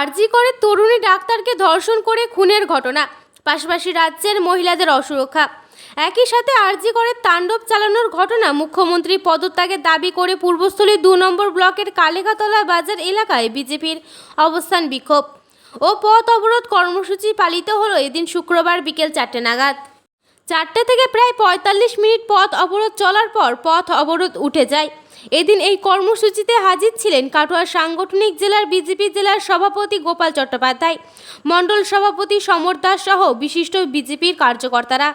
আরজি করে তরুণী ডাক্তারকে ধর্ষণ করে খুনের ঘটনা পাশাপাশি রাজ্যের মহিলাদের অসুরক্ষা। একই সাথে আরজি করে তাণ্ডব চালানোর ঘটনা মুখ্যমন্ত্রী পদত্যাগের দাবি করে পূর্বস্থলী দু নম্বর ব্লকের কালেকাতলা বাজার এলাকায় বিজেপির অবস্থান বিক্ষোভ ও পথ অবরোধ কর্মসূচি পালিত হলো এদিন শুক্রবার বিকেল চারটে নাগাদ। চারটে থেকে প্রায় পঁয়তাল্লিশ মিনিট পথ অবরোধ চলার পর পথ অবরোধ উঠে যায়। এদিন এই কর্মসূচিতে হাজির ছিলেন কাটোয়া সাংগঠনিক জেলার বিজেপি জেলার সভাপতি গোপাল চট্টোপাধ্যায়, মণ্ডল সভাপতি সমর সহ বিশিষ্ট বিজেপির কার্যকর্তারা।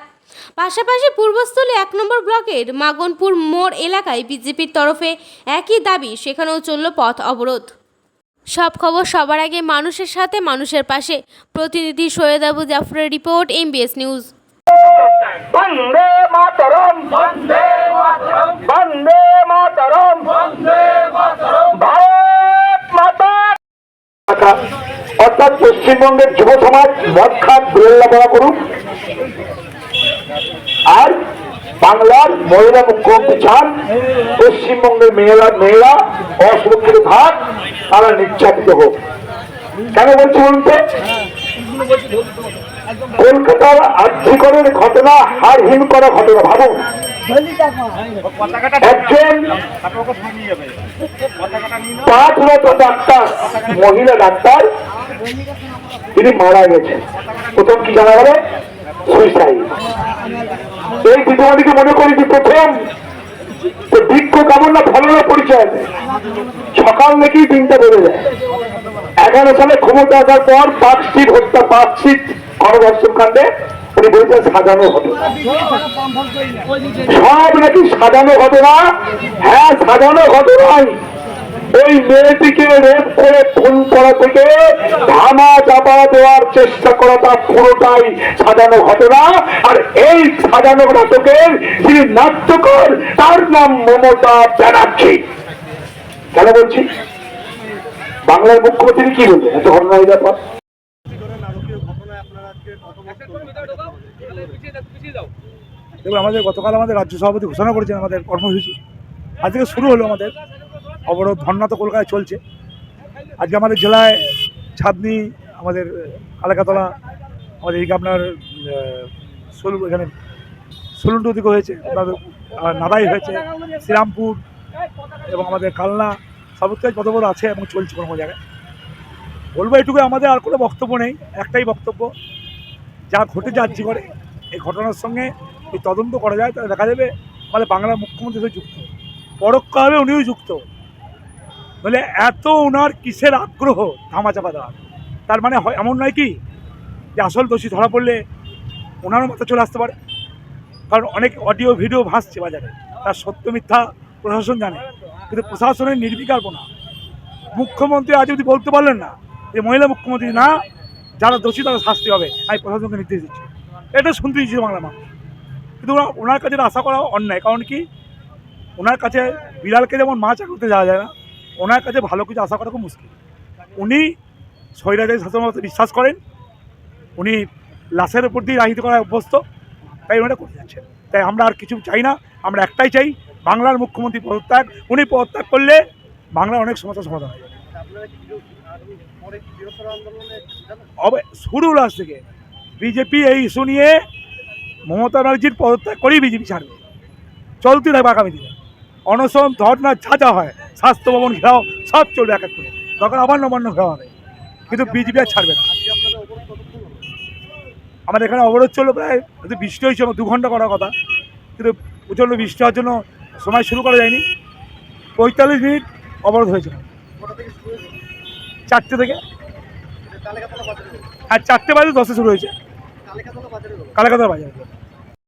পাশাপাশি পূর্বস্থলী এক নম্বর ব্লকের মাগনপুর মোড় এলাকায় বিজেপির তরফে একই দাবি, সেখানেও চলল পথ অবরোধ। সব খবর সবার আগে মানুষের সাথে মানুষের পাশে। প্রতিনিধি সৈয়দ আবু জাফরের রিপোর্ট, এমবিএস নিউজ। পশ্চিমবঙ্গের যুব সমাজ, মদ বেল্লা পড়া করুক আর বাংলার মহিলা মুখ্যমন্ত্রী চান, পশ্চিমবঙ্গের মেয়েরা মেয়েরা অসুরক্ষিত থাক, তারা নির্যাতিত হোক। কেন বলছি বলুন তো? কলকাতার আর্থিকরের ঘটনা হারহীন করা ঘটনা, ভাবুন। একজন পাঁচরত ডাক্তার, মহিলা ডাক্তার তিনি মারা গেছেন। প্রথম কি জানা গেল? সুইসাইড এই বিধবাটিকে মনে করি যে প্রথম বৃক্ষ কেমন না ফলনের পরিচয়। সকাল থেকেই দিনটা বেড়ে যায়। এগারো সালে ক্ষমতা আসার পর পার্কস্ট্রিট হত্যা পার্কস্ট্রিট গণধর্ষণ কাণ্ডে উনি বলেছেন সাজানো ঘটনা সব নাকি সাজানো ঘটনা হ্যাঁ সাজানো ঘটনাই ওই মেয়েটিকে রেপ করে খুন করা থেকে ধামা দেওয়ার চেষ্টা করাটা পুরোটাই সাজানো ঘটনা। আর এই সাজানো নাটকের যিনি নাট্যকর, তার নাম মমতা ব্যানার্জি। কেন বলছি? বাংলার মুখ্যমন্ত্রী কি বলবেন এত ঘটনা এই ব্যাপার। পর দেখুন, আমাদের গতকাল আমাদের রাজ্য সভাপতি ঘোষণা করেছেন আমাদের কর্মসূচি। আজ থেকে শুরু হলো আমাদের অবরোধ, ধর্না তো কলকাতায় চলছে। আজকে আমাদের জেলায় ছাদনি আমাদের কালাকাতলা, আমাদের এদিকে আপনার এখানে সোলুন্টু দিকে হয়েছে নাদাই হয়েছে, শ্রীরামপুর এবং আমাদের কালনা সবুজকাজ কত বড় আছে এবং চলছে কোনো জায়গায়। বলব এটুকু আমাদের আর কোনো বক্তব্য নেই, একটাই বক্তব্য, যা ঘটে যাচ্ছি করে এই ঘটনার সঙ্গে এই তদন্ত করা যায় তাহলে দেখা যাবে, আমাদের বাংলার মুখ্যমন্ত্রী যুক্ত, পরোক্ষভাবে উনিও যুক্ত। বলে এত ওনার কিসের আগ্রহ, ধামাচাপা দেওয়ার? তার মানে হয় এমন নয় কি যে আসল দোষী ধরা পড়লে ওনারও মাথা চলে আসতে পারে? কারণ অনেক অডিও, ভিডিও ভাসছে বাজারে। তার সত্য মিথ্যা প্রশাসন জানে। কিন্তু প্রশাসনের নির্বিকারপনা মুখ্যমন্ত্রী আজ যদি বলতে পারলেন না যে মহিলা মুখ্যমন্ত্রী না, যারা দোষী তারা শাস্তি হবে। আমি প্রশাসনকে নির্দেশ দিচ্ছি। এটা শুনতে দিচ্ছি বাংলা মানুষ। কিন্তু ওনা- ওনার কাছে আশা করা অন্যায়। কারণ কি? ওনার কাছে বিড়ালকে যেমন মাছ করতে যাওয়া যায় না, ওনার কাছে ভালো কিছু আশা করা খুব মুশকিল। উনি স্বৈরাচারী শাসনমতে বিশ্বাস করেন, উনি লাশের উপর দিয়ে রাহিত করায় অভ্যস্ত, তাই ওনারা করে যাচ্ছেন। তাই আমরা আর কিছু চাই না, আমরা একটাই চাই, বাংলার মুখ্যমন্ত্রী পদত্যাগ, উনি পদত্যাগ করলে বাংলার অনেক সমস্যার সমাধান হয়ে শুরু লাস থেকে। বিজেপি এই ইস্যু নিয়ে মমতা ব্যানার্জির পদত্যাগ করেই বিজেপি ছাড়বে। চলতে থাকবে আগামী দিনে। অনশন, ধর্না যা যা হয়, স্বাস্থ্য ভবন ঘেরাও, সব চলবে এক এক করে। তখন আবার নবান্ন ঘেরাও হবে। কিন্তু বিজেপি আর ছাড়বে না। আমাদের এখানে অবরোধ চলল প্রায় বৃষ্টি হয়েছিল দু ঘণ্টা করার কথা। কিন্তু প্রচণ্ড বৃষ্টি হওয়ার জন্য সময় শুরু করা যায়নি। পঁয়তাল্লিশ মিনিট অবরোধ হয়েছিল চারটে থেকে। আর চারটে বাজে দশে শুরু হয়েছে। কালেকাতার বাজারে।